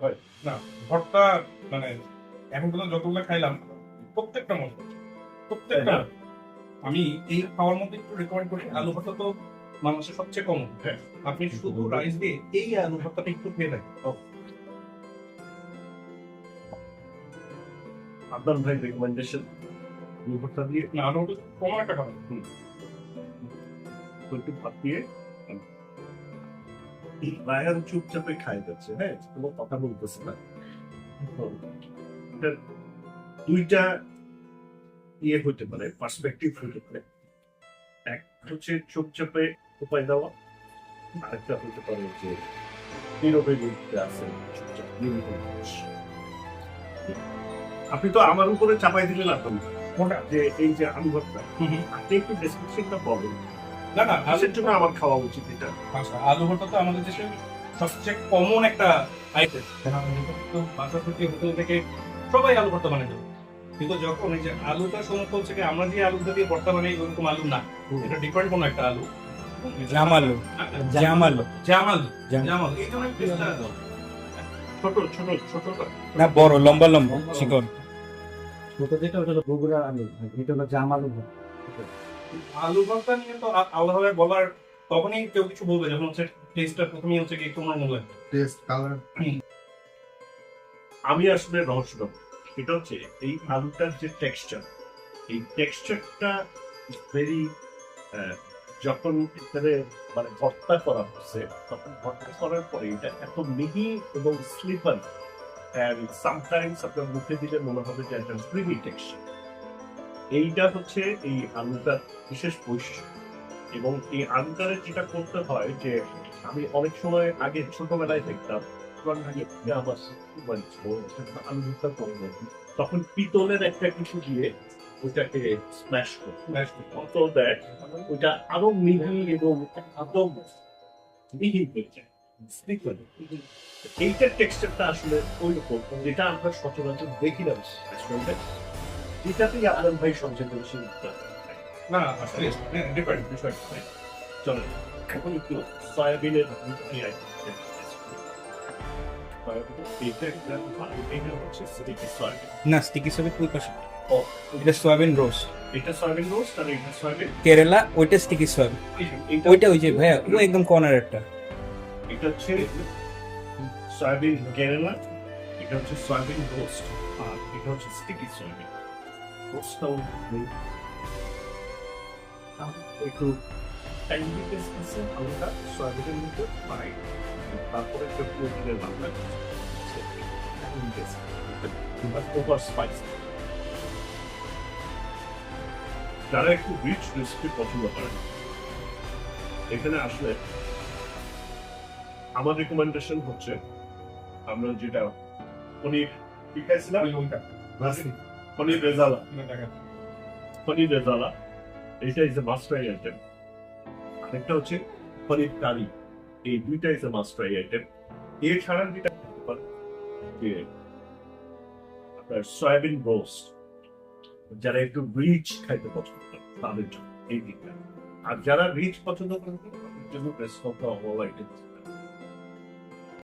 হয়? না ভর্তা মানে এখন পর্যন্ত যতগুলো খাইলাম প্রত্যেকটা প্রত্যেকটা। হ্যাঁ। আমি এই খাওয়ার মধ্যে একটু রেকমেন্ড করি আলু ভর্তা তো মানুষের সবচেয়ে কমন হ্যাঁ। আপনি শুধু রাইস দিয়ে এই আলু ভর্তাটা একটু খেয়ে দেখেন। আদনান ভাই রেকমেন্ডেশন ভর্তা দিয়ে? না আলু কমন একটা খাবার একটু ভাত দিয়ে রায়ান চুপচাপে খাই যাচ্ছে হ্যাঁ? কোনো কথা বলতেছে না। দুইটা ইয়ে হতে পারে পার্সপেক্টিভ হতে পারে। এক হচ্ছে চুপচাপে উপায় দেওয়া আরেকটা হতে পারে যে নীরবে লিখতে আছে চুপচাপ আপনি তো আমার উপরে চাপাই দিলেন কোনটা যে এই যে হুম। আপনি একটু ডেসক্রিপশনটা বলেন। না না আলু কিসের জন্য আমার খাওয়া উচিত এটা। আচ্ছা আলু ভর্তা তো আমাদের দেশে সবচেয়ে কমন একটা আইটেম তো বাসা থেকে হোটেল থেকে সবাই আলু ভর্তা বানিয়ে দেবে। কিন্তু যখন এই যে আলুটা সমস্ত হচ্ছে কি আমরা যে আলুটা দিয়ে ভর্তা বানাই ওরকম আলু না। এটা ডিফারেন্ট কোনো একটা আলু। জাম আলু। জাম আলু। জাম আলু। জাম। জাম আলু। এই ধরনের টেস্টটা ছোট ছোট ছোট না বড় লম্বা লম্বা চিকন ছোট যেটা ওটা হলো বগুড়া আলু। এটা হলো জাম আলু ভর্তা নিয়ে তো আলাদাভাবে বলার তখনই কেউ কিছু বলবে যখন হচ্ছে টেস্টটা প্রথমেই হচ্ছে কি একটু অন্যরকম টেস্ট কালার আমি আসলে রহস্য হচ্ছে এই আলুটার যে টেক্সচার এই টেক্সচারটা ভেরি যখন এখানে মানে ভর্তা করা হচ্ছে তখন ভর্তা করার পরে এটা এত মিহি এবং স্লিপার অ্যান্ড সামটাইমস আপনার মুখে দিলে মনে হবে যে একটা ক্রিমি টেক্সচার এইটা হচ্ছে এই আলুটার বিশেষ বৈশিষ্ট্য। এবং এই আলুটারে যেটা করতে হয় যে আমি অনেক সময় আগে ছোটবেলায় দেখতাম আমার মানে আলু ভর্তা করব তখন পিতলের একটা কিছু দিয়ে ওইটাকে স্ম্যাশ অত দেয় ওইটা আরও মিহি এবং একদম মিহি হয়ে যায়। এইটার টেক্সচারটা আসলে ওই রকম যেটা আমরা সচরাচর দেখি না রেস্টুরেন্টে যেটাতেই আপনার ভাই সবচেয়ে বেশি না ডিফারেন্ট বিষয় চলেন। এখন একটু সয়াবিনের না স্টিকি সয়াবিন ওই পাশে ও এটা সয়াবিন রোজ এটা সয়াবিন রোস্ট আর এটা সয়াবিন কেরালা ওইটা স্টিকি সয়াবিন এটা ওইটা ওই যে ভাইয়া ও একদম কর্নার একটা। এটা হচ্ছে সয়াবিন কেরালা এটা হচ্ছে সয়াবিন রোস্ট আর এটা হচ্ছে স্টিকি সয়াবিন রোস্টটাও একটু ট্যাঙ্গি টেস্ট হালকা সয়াবিনের মধ্যে পাই তারপরে একটা প্রোটিনের রান্না ওভার স্পাইস যারা একটু রিচ রেসিপি পছন্দ করেন এখানে আসলে আমার রিকমেন্ডেশন হচ্ছে আমরা যেটা উনি পনির কি খাইছিলাম রেজালা রেজালা এইটা ইজ এ আইটেম আরেকটা হচ্ছে কারি। এই দুইটা ইজ এ আইটেম এছাড়া যেটা যে আপনার সয়াবিন রোস্ট যারা একটু রিচ খাইতে পছন্দ করেন তাদের জন্য এই দিকটা আর যারা রিচ পছন্দ করেন তাদের জন্য বেস্ট অফ অল আইটেমস